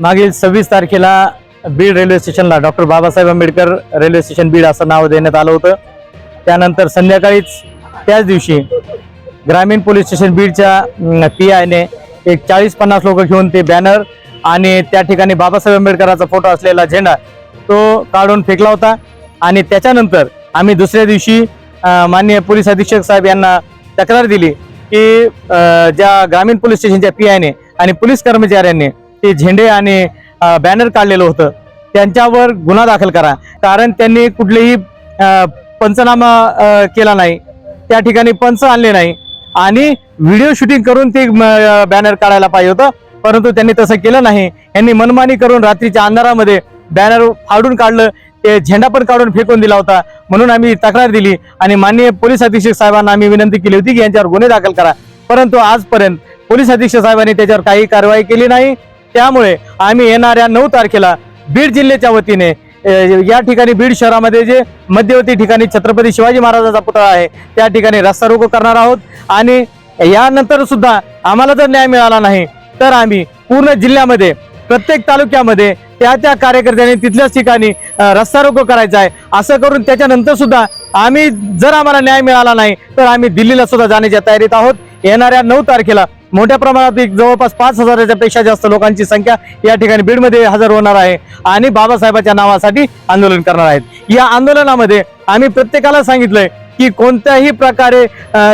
मागील सव्वीस तारखेला बीड रेल्वे स्टेशनला doctor Babasaheb Ambedkar railway station Beed असं नाव देण्यात आलं होतं. त्यानंतर संध्याकाळीच त्याच दिवशी ग्रामीण पोलीस स्टेशन बीडच्या पी आयने एक चाळीस पन्नास लोक घेऊन ते बॅनर आणि त्या ठिकाणी बाबासाहेब आंबेडकरांचा फोटो असलेला झेंडा तो काढून फेकला होता. आणि त्याच्यानंतर आम्ही दुसऱ्या दिवशी माननीय पोलीस अधीक्षक साहेब यांना तक्रार दिली की ज्या ग्रामीण पोलीस स्टेशनच्या पी आयने आणि पोलीस कर्मचाऱ्यांनी ते झेंडे आणि बॅनर काढलेलं होतं. त्यांच्यावर गुन्हा दाखल करा. कारण त्यांनी कुठलेही पंचनामा केला नाही. त्या ठिकाणी पंच आणले नाही. आणि व्हिडिओ शूटिंग करून ते बॅनर काढायला पाहिजे होतं. परंतु त्यांनी तसं केलं नाही. यांनी मनमानी करून रात्रीच्या अंधारामध्ये बॅनर फाडून काढलं. ते झेंडा पण काढून फेकून दिला होता. म्हणून आम्ही तक्रार दिली. आणि माननीय पोलीस अधीक्षक साहेबांना आम्ही विनंती केली होती की यांच्यावर गुन्हे दाखल करा. परंतु आजपर्यंत पोलीस अधीक्षक साहेबांनी त्याच्यावर काही कारवाई केली नाही. त्यामुळे आम्ही येणाऱ्या नऊ तारखेला बीड जिल्ह्याच्या वतीने या ठिकाणी बीड शहरामध्ये जे मध्यवर्ती ठिकाणी छत्रपती शिवाजी महाराजांचा पुतळा आहे त्या ठिकाणी रस्ता रोको करणार आहोत. आणि यानंतर सुद्धा आम्हाला जर न्याय मिळाला नाही तर आम्ही पूर्ण जिल्ह्यामध्ये प्रत्येक तालुक्यामध्ये त्या त्या कार्यकर्त्यांनी तिथल्याच ठिकाणी रस्ता रोको करायचा आहे. असं करून त्याच्यानंतर सुद्धा आम्ही जर आम्हाला न्याय मिळाला नाही तर आम्ही दिल्लीला सुद्धा जाण्याच्या तयारीत आहोत. येणाऱ्या नऊ तारखेला मोठ्या प्रमाणात जवळपास पाच हजाराच्या पेक्षा जास्त लोकांची संख्या या ठिकाणी बीडमध्ये हजर होणार आहे आणि बाबासाहेबांच्या नावासाठी आंदोलन करणार आहेत. या आंदोलनामध्ये आम्ही प्रत्येकाला सांगितलंय की कोणत्याही प्रकारे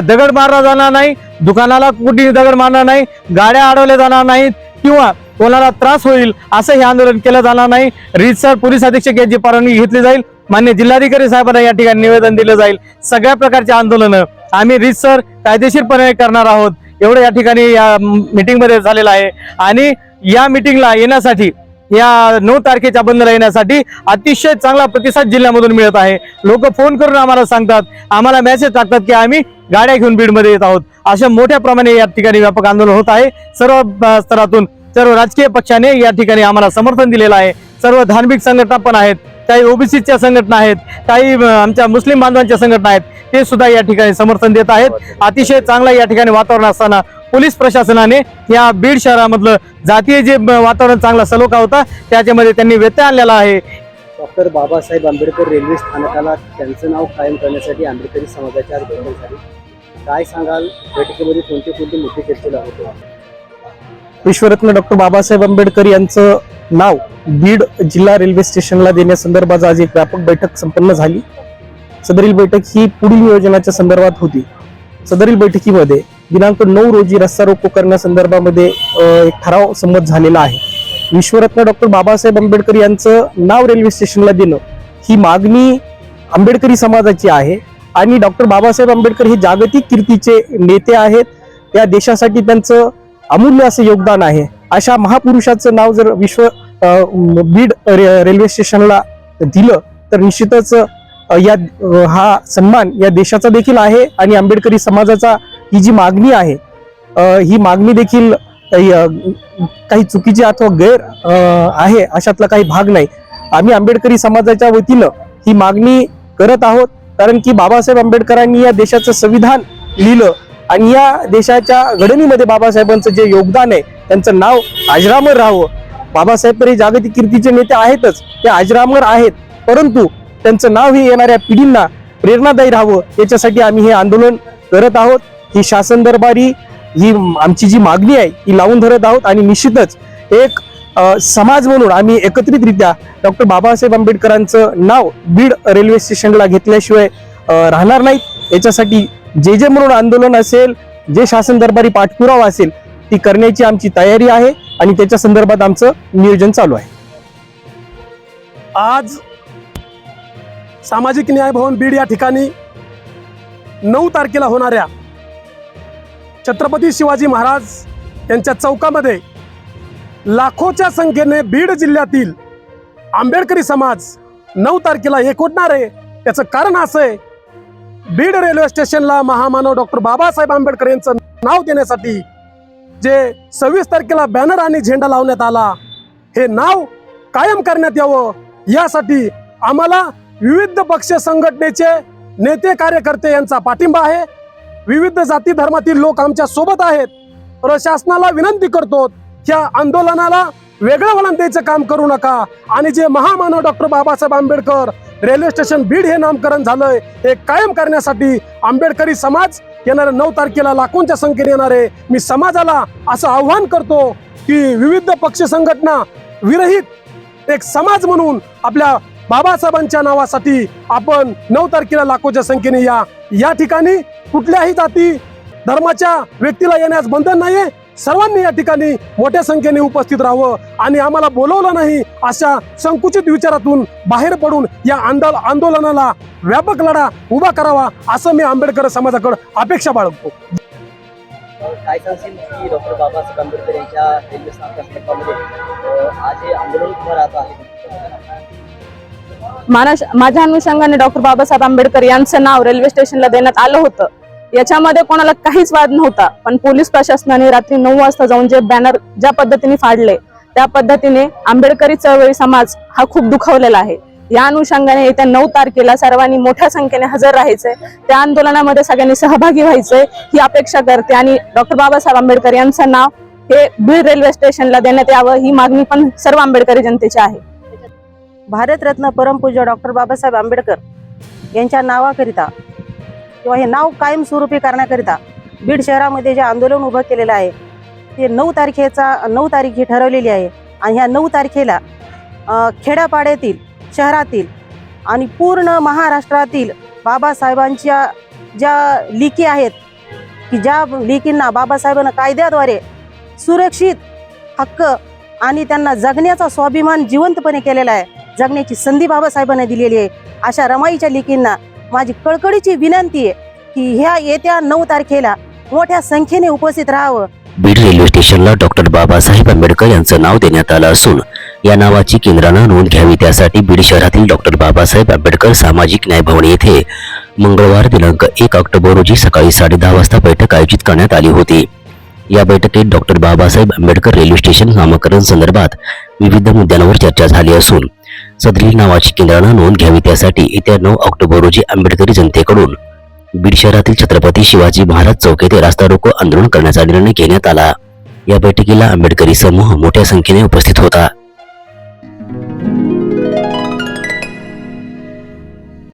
दगड मारला जाणार नाही दुकानाला कुठे दगड मारणार नाही गाड्या अडवल्या जाणार नाहीत किंवा कोणाला त्रास होईल असं हे आंदोलन केलं जाणार नाही. रितसर पोलीस अधीक्षक यांची परवानगी घेतली जाईल. मान्य जिल्हाधिकारी साहेबांना या ठिकाणी निवेदन दिलं जाईल. सगळ्या प्रकारची आंदोलनं आम्ही रितसर कायदेशीरपणे करणार आहोत. एवढं या ठिकाणी या मीटिंगमध्ये झालेलं आहे. आणि या मीटिंगला येण्यासाठी या नऊ तारखेच्या बंदला येण्यासाठी अतिशय चांगला प्रतिसाद जिल्ह्यामधून मिळत आहे. लोक फोन करून आम्हाला सांगतात आम्हाला मेसेज टाकतात की आम्ही गाड्या घेऊन बीडमध्ये येत आहोत. अशा मोठ्या प्रमाणे या ठिकाणी व्यापक आंदोलन होत आहे. सर्व स्तरातून सर्व राजकीय पक्षाने या ठिकाणी आम्हाला समर्थन दिलेलं आहे. सर्व धार्मिक संघटना पण आहेत. काही ओबीसीच्या संघटना आहेत काही आमच्या मुस्लिम बांधवांच्या संघटना आहेत ते सुद्धा या ठिकाणी समर्थन देत आहेत. अतिशय चांगला या ठिकाणी वातावरण असताना पोलीस प्रशासनाने या बीड शहरामधलं जातीय जे वातावरण चांगला सलोखा होता त्याच्यामध्ये त्यांनी व्यत्यय आणलेला आहे. डॉक्टर बाबासाहेब आंबेडकर रेल्वे स्थानकाला त्यांचं नाव कायम करण्यासाठी आंबेडकरी समाजाच्या आज बैठक झाली काय सांगाल? बैठकीमध्ये कोणते कोणते मुद्दे चर्चेला होते? विश्वरत्न डॉक्टर बाबासाहेब आंबेडकर यांचं नाव बीड जिल्हा रेल्वे स्टेशनला देण्यासंदर्भात आज एक व्यापक बैठक संपन्न झाली. सदरील बैठक ही पुढील नियोजनाच्या संदर्भात होती. सदरील बैठकीमध्ये दिनांक नऊ रोजी रस्ता रोको करण्यासंदर्भामध्ये एक ठराव संमत झालेला आहे. विश्वरत्न डॉक्टर बाबासाहेब आंबेडकर यांचं नाव रेल्वे स्टेशनला देणं ही मागणी आंबेडकरी समाजाची आहे आणि डॉक्टर बाबासाहेब आंबेडकर हे जागतिक कीर्तीचे नेते आहेत. या देशासाठी त्यांचं अमूल्य असं योगदान आहे. अशा महापुरुषाचं नाव जर विश्व बीड रे- रेल्वे स्टेशनला दिलं तर निश्चितच या हा सन्मान या देशाचा देखील आहे आणि आंबेडकरी समाजाचा ही जी मागणी आहे ही मागणी देखील काही चुकीची अथवा गैर आहे अशातला काही भाग नाही. आम्ही आंबेडकरी समाजाच्या वतीनं ही मागणी करत आहोत कारण की बाबासाहेब आंबेडकरांनी या देशाचं संविधान लिहिलं आणि या देशाच्या घडणीमध्ये बाबासाहेबांचं जे योगदान आहे त्यांचं नाव अजरामर राहावं बाबासाहेब तर हे जागतिक कीर्तीचे नेते आहेतच ते अजरामर आहेत. परंतु त्यांचं नाव हे येणाऱ्या पिढींना प्रेरणादायी राहावं याच्यासाठी आम्ही हे आंदोलन करत आहोत. ही शासन दरबारी ही आमची जी मागणी आहे ही लावून धरत आहोत आणि निश्चितच एक समाज म्हणून आम्ही एकत्रितरित्या डॉक्टर बाबासाहेब आंबेडकरांचं नाव बीड रेल्वे स्टेशनला घेतल्याशिवाय राहणार नाहीत. याच्यासाठी जे जे म्हणून आंदोलन असेल जे शासन दरबारी पाठपुरावा असेल ती करण्याची आमची तयारी आहे. आणि त्याच्या संदर्भात आमचं नियोजन चालू आहे. आज सामाजिक न्याय भवन बीड या ठिकाणी नऊ तारखेला होणाऱ्या छत्रपती शिवाजी महाराज यांच्या चौकामध्ये लाखोच्या संख्येने बीड जिल्ह्यातील आंबेडकरी समाज नऊ तारखेला एकवटणार आहे? त्याचं कारण असं आहे बीड रेल्वे स्टेशनला महामानव डॉक्टर बाबासाहेब आंबेडकर यांचं नाव देण्यासाठी जे सव्वीस तारखेला बॅनर आणि झेंडा लावण्यात आला हे नाव कायम करण्यात यावं. यासाठी आम्हाला विविध पक्ष संघटनेचे नेते कार्यकर्ते यांचा पाठिंबा आहे. विविध जाती धर्मातील लोक आमच्यासोबत आहेत. प्रशासनाला विनंती करतो या आंदोलनाला वेगळं वळण द्यायचं काम करू नका. आणि जे महामानव doctor Babasaheb Ambedkar railway station Beed हे नामकरण झालंय हे कायम करण्यासाठी आंबेडकरी समाज येणाऱ्या नऊ तारखेला लाखोंच्या संख्येने येणार आहे मी समाजाला असं आव्हान करतो की विविध पक्ष संघटना विरहित एक समाज म्हणून आपल्या बाबासाहेबांच्या नावासाठी आपण नऊ तारखेला लाखोच्या संख्येने या. या ठिकाणी कुठल्याही जाती धर्माच्या व्यक्तीला येण्यास बंधन नाहीये. सर्वांनी या ठिकाणी मोठ्या संख्येने उपस्थित राहावं आणि आम्हाला बोलवलं नाही अशा संकुचित विचारातून बाहेर पडून या आंदोल आंदोलनाला व्यापक लढा उभा करावा असं मी आंबेडकर समाजाकडे अपेक्षा बाळगतो. काय सांगशील की डॉक्टर बाबासाहेब आंबेडकर यांच्या रेल्वे स्थानकामध्ये अं, आज हे आंदोलन उभं राहत आहे? मानस माझ्या अनुषंगाने डॉक्टर बाबासाहेब आंबेडकर यांचं नाव रेल्वे स्टेशनला देण्यात आलं होतं. याच्यामध्ये कोणाला काहीच वाद नव्हता. पण पोलीस प्रशासनाने रात्री नऊ वाजता जाऊन जे बॅनर ज्या पद्धतीने फाडले त्या पद्धतीने आंबेडकरी चळवळी समाज हा खूप दुखावलेला आहे. या अनुषंगाने येत्या नऊ तारखेला सर्वांनी मोठ्या संख्येने हजर राहायचंय. त्या आंदोलनामध्ये सगळ्यांनी सहभागी व्हायचंय ही अपेक्षा करते. आणि डॉक्टर बाबासाहेब आंबेडकर यांचं नाव हे बीड रेल्वे स्टेशनला देण्यात यावं ही मागणी पण सर्व आंबेडकरी जनतेची आहे. भारतरत्न परमपूज्य डॉक्टर बाबासाहेब आंबेडकर यांच्या नावाकरिता किंवा हे नाव कायमस्वरूपी करण्याकरिता बीड शहरामध्ये जे आंदोलन उभं केलेलं आहे ते नऊ तारखेचा नऊ तारीख ही ठरवलेली आहे. आणि ह्या नऊ तारखेला खेड्यापाड्यातील शहरातील आणि पूर्ण महाराष्ट्रातील बाबासाहेबांच्या ज्या लिखी आहेत की ज्या लिखींना बाबासाहेबांना कायद्याद्वारे सुरक्षित हक्क आणि त्यांना जगण्याचा स्वाभिमान जिवंतपणे केलेला आहे जगण्याची संधी बाबासाहेबांना दिलेली आहे अशा रमाईच्या लिखींना माझी कळकळीची विनंती आहे की ह्या येत्या नऊ तारखेला मोठ्या संख्येने उपस्थित राहावं. बीड रेल्वे स्टेशनला डॉक्टर बाबासाहेब आंबेडकर यांचं नाव देण्यात आलं असून या नावाची केंद्रानं नोंद घ्यावी त्यासाठी बीड शहरातील डॉक्टर बाबासाहेब आंबेडकर सामाजिक न्याय भवन येथे मंगळवार दिनांक एक ऑक्टोबर रोजी सकाळी साडेदहा वाजता बैठक आयोजित करण्यात आली होती. या बैठकीत doctor Babasaheb Ambedkar railway station नामकरण संदर्भात विविध मुद्द्यांवर चर्चा झाली असून सदरील नावाची केंद्रानं नोंद घ्यावी त्यासाठी येत्या नऊ ऑक्टोबर रोजी आंबेडकरी जनतेकडून बीड शहरातील छत्रपती शिवाजी महाराज चौक येथे रास्ता रोको आंदोलन करण्याचा निर्णय घेण्यात आला. या बैठकीला आंबेडकरी समूह मोठ्या संख्येने उपस्थित होता.